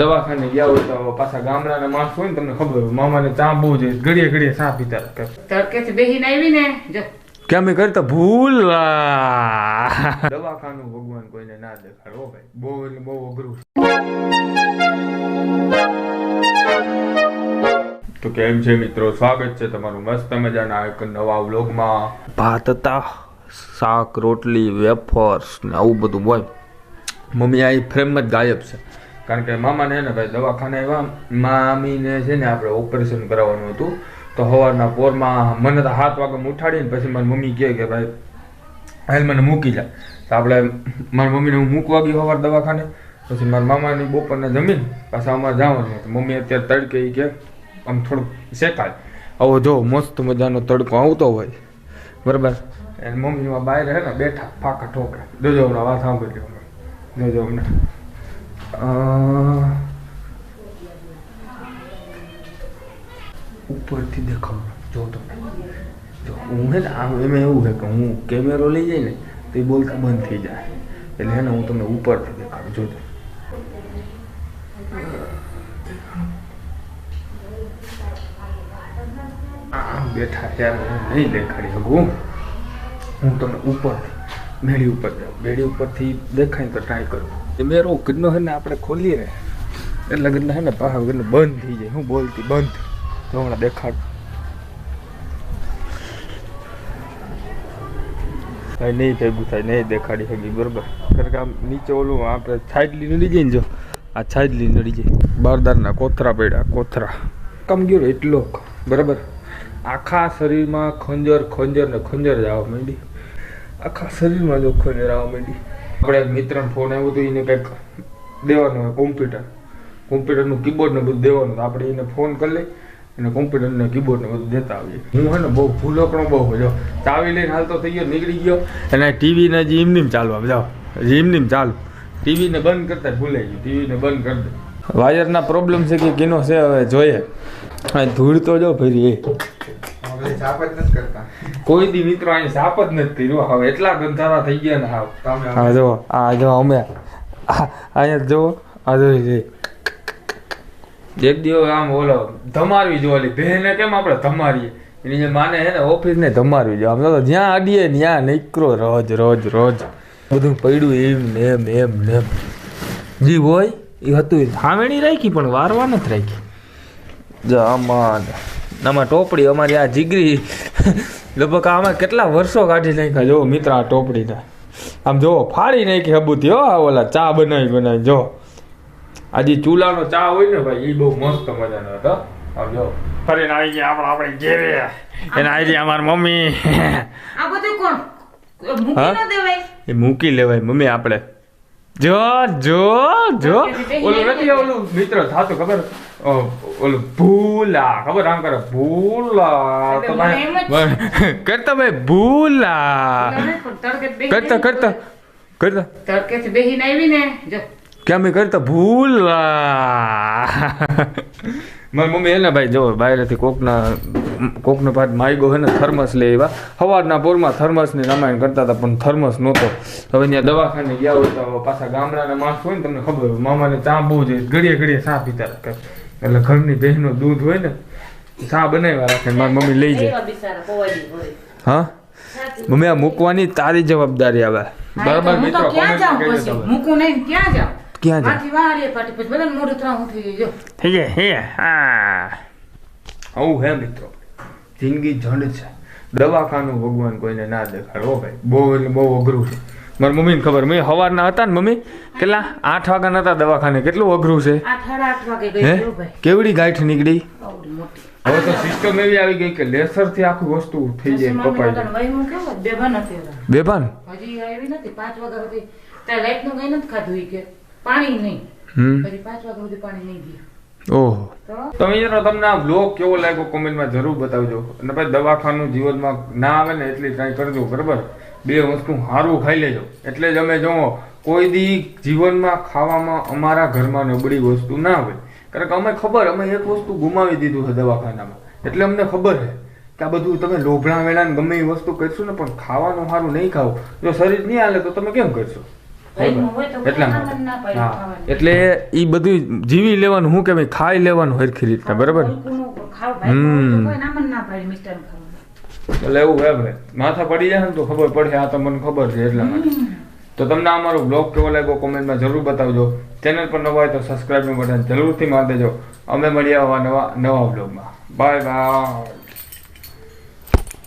દવાખાને ગયા હોય તો પાછા ગામડાના માણસ હોય ને તમને ખબર હોય મામાને ચા બહુ જોઈએ ઘડીએ ઘડીએ ચા પીતા. તડકેથી બેહીને આવી ને જો. કે કરતા ભૂલ. દવાખાનું ભગવાન કોઈને ના દેખાડો ભાઈ. બહુ એટલે બહુ અઘરું તો કેમ છે મિત્રો? સ્વાગત છે તમારું મસ્ત મજાના એક નવા વ્લોગમાં. ભાત હતા શાક રોટલી વેફર્સ ને આવું બધું હોય. મમ્મી આ ફ્રેમ જ ગાયબ છે. કારણ કે મામાને ને ભાઈ દવાખાને મામીને છે ને આપણે ઓપરેશન કરાવવાનું હતું. તો સવારના પોરમાં મને તો હાથ વાગે ઉઠાડીને પછી મારી મમ્મી કહે કે ભાઈ, હાલ મને મૂકી જા. તો આપણે મારી મમ્મીને હું મૂકવા ગયો સવાર દવાખાને. પછી મારા મામાની બપોરને જમીન પાછા અમારે જવાનું હતું. મમ્મી અત્યારે તડકે એ કે આમ થોડુંક શેકાય. આવો જો, મસ્ત મજાનો તડકો આવતો હોય. બરાબર? એને મમ્મી બહાર હે ને બેઠા, ફાકા ઠોકરા. જોજો હમણાં વાત સાંભળી જોજો હમણાં. ઉપરથી દેખાવ. જો તમે જો હું હે ને આમ એમાં એવું છે કે હું કેમેરો લઈ જાય ને, તો એ બોલતા બંધ થઈ જાય. એટલે હે ને, હું તમને ઉપરથી દેખાડું જોજો આમ બેઠા ત્યારે હું નહીં દેખાડી શકું. હું તમને ઉપરથી મેળી ઉપર જાઉં મેળી ઉપરથી દેખાય તો ટ્રાય કરું. મેરો ગરનો હે ને આપણે ખોલીએ ને એટલે ગરનો હે ને પાહા ગરનો બંધ થઈ જાય. હું બોલતી બંધ. તો હમણાં દેખાડ. ભાઈ નહીં ભેગું થાય, નહીં દેખાડી શકી બરોબર? કારણ કે આમ નીચે ઓલું આપણે છાજલી નડી જાય ને જો, આ છાજલી નડી જાય. બારદારના કોથરા પડ્યા, કોથરા. કમ ગયો એટલો બરાબર? આખા શરીરમાં ખંજર ખંજર ને ખંજર જ આવવા માંડી આખા શરીરમાં જોખો આવવા માંડી. આપણે એક મિત્રને ફોન આવ્યો હતો એને કંઈક દેવાનું હોય કોમ્પ્યુટર કોમ્પ્યુટરનું કીબોર્ડ ને બધું દેવાનું તો આપણે એને ફોન કરી લઈ અને કોમ્પ્યુટરને કીબોર્ડ ને બધું દેતા આવીએ. હું હે ને બહુ ભૂલોકણો બહુ હોય જો ચાવી લઈને હાલતો થઈ ગયો, નીકળી ગયો. અને ટીવી ને જે એમની ચાલવા જાઓ જે એમની ચાલુ. ટીવીને બંધ કરતા ભૂલાઈ ગયું. ટીવીને બંધ કરી દે. વાયરના પ્રોબ્લેમ છે કે કેનો છે, હવે જોઈએ. ધૂળ તો જો ફરી કોઈ દી મિત્રો અહીં સાપ જ નથી કર્યો. હવે એટલા ગંધારા થઈ ગયા ને હાવ. હા જો આ જો અમે. આ- અહીંયા જો આ જો એક દિવસ આમ ઓલો ધમારવી જો ઓલી બહેને કેમ આપણે ધમારીએ? એની જે માને હે ને ઓફિસ ને ધમારવી જો. આમ તો જ્યાં અડીએ ત્યાં નીકળો રોજ રોજ રોજ. બધું પડ્યું એમ ને એમ એમ. ને જી હોય એ હતું સામેણી રાખી પણ વારવા નથી રાખી. જો આમાં ટોપડી અમારી આ જીગરી લગભગ આમાં કેટલા વર્ષો કાઢી નાખ્યા જો મિત્ર આ ટોપડીના આમ જો ફાડી નાખી હબુતી હો આ ઓલા ચા બનાવી બનાવી જો. આજે ચૂલાનો ચા હોય ને ભાઈ એ બહુ મસ્ત મજાનો હતો. આમ જો ફરીને આવી ગયા આપણે આપણે ઘેરે. એને આવી ગયા અમારી મમ્મી. આ બધું કોણ? મૂકી હા? ન દેવાય. એ મૂકી લેવાય મમ્મી આપણે. જો જો જો. ઓલું નથી ઓલું મિત્ર થાતું ખબર? ઓલું ભૂલા ખબર આમ કરે? ભૂલા. કરતા ભાઈ ભૂલા. તડકે કરતા કરતા કરતા. તડકેથી બેહીને આવી ને જો. કે અમે કરતા? ભૂલા. મારી મમ્મી હે ભાઈ જો બહારેથી કોકના કોકનો ભાત માયગો હોય ને થર્મસ લે એવા. સવારના પોરમાં થર્મસની રામાયણ કરતા હતા પણ થર્મસ નહોતો. હવે ત્યાં દવાખાને ગયા હોય તો પાછા ગામડાના માણસ હોય ને તમને ખબર હોય મામાને ચા બહુ જોઈએ ઘડીએ ઘડીએ ચા પીતા રાખે એટલે ઘરની બહેનો દૂધ હોય ને ચા બનાવ્યા રાખે મારી મમ્મી લઈ જાય. હા? મમ્મી આ મૂકવાની તારી જવાબદારી આવે. બરાબર મિત્રો મૂકું નહીં ક્યાં જાવ ક્યાં જાઉં? આથી વાળીએ પાટી પછી બધાને મોઢું ત્રાહું થઈ જાય થઈ જાય હે હા. આવું હે મિત્રો. જિંદગી ઝંડ છે. દવાખાનું ભગવાન કોઈને ના દેખાડો. હો ભાઈ બહુ એટલે બહુ અઘરું છે. મારી મમ્મીને ખબર મેં સવારના હતા ને મમ્મી કેટલા? આઠ વાગ્યા હતા દવાખાને કેટલું અઘરું છે? હે? કેવડી ગાંઠ નીકળી? હવે તો સિસ્ટમ એવી આવી ગઈ કે લેસરથી આખું વસ્તુ થઈ જાય કપાઈ બેભાન હતી બેભાન? હજી આવી નથી પાંચ વાગ્યા સુધી. ત્યાં લાઈટનું કઈ નથી ખાધું કે. પાણી નહીં. હમ. પછી પાંચ વાગ્યા સુધી પાણી નહીં ગયા. ઓહો. તો મિત્રો, તમને આ બ્લોગ કેવો લાગ્યો કોમેન્ટમાં જરૂર બતાવજો. અને ભાઈ દવાખાનું જીવનમાં ના આવે ને એટલી ટ્રાય કરજો, બરાબર? બે વસ્તુ સારું ખાઈ લેજો. એટલે જ અમે જોવો, કોઈ દી જીવનમાં ખાવામાં અમારા ઘરમાં નબળી વસ્તુ ના હોય. કારણ કે અમે ખબર, અમે એક વસ્તુ ગુમાવી દીધું છે દવાખાનામાં. એટલે અમને ખબર છે કે આ બધું તમે લોભણા વેળા ગમે એ વસ્તુ કરશો ને, પણ ખાવાનું સારું નહીં ખાવ જો શરીર નહીં હાલે તો તમે કેમ કરશો? એટલા એ બધું જીવી લેવાનું હું કે ભાઈ ખાઈ લેવાનું હરખી રીતના બરાબર? હમ. એટલે એવું હે ભાઈ. માથા પડી જાય ને તો ખબર પડે આ તો મને ખબર છે એટલા માટે. તો તમને અમારો મારો બ્લોગ કેવો લાગ્યો કોમેન્ટમાં જરૂર બતાવજો. ચેનલ પર નવા હોય તો સબસ્ક્રાઈબનું બટન જરૂરથી મારી દેજો. અમે મળીએ આવા નવા નવા બ્લોગમાં. Bye bye.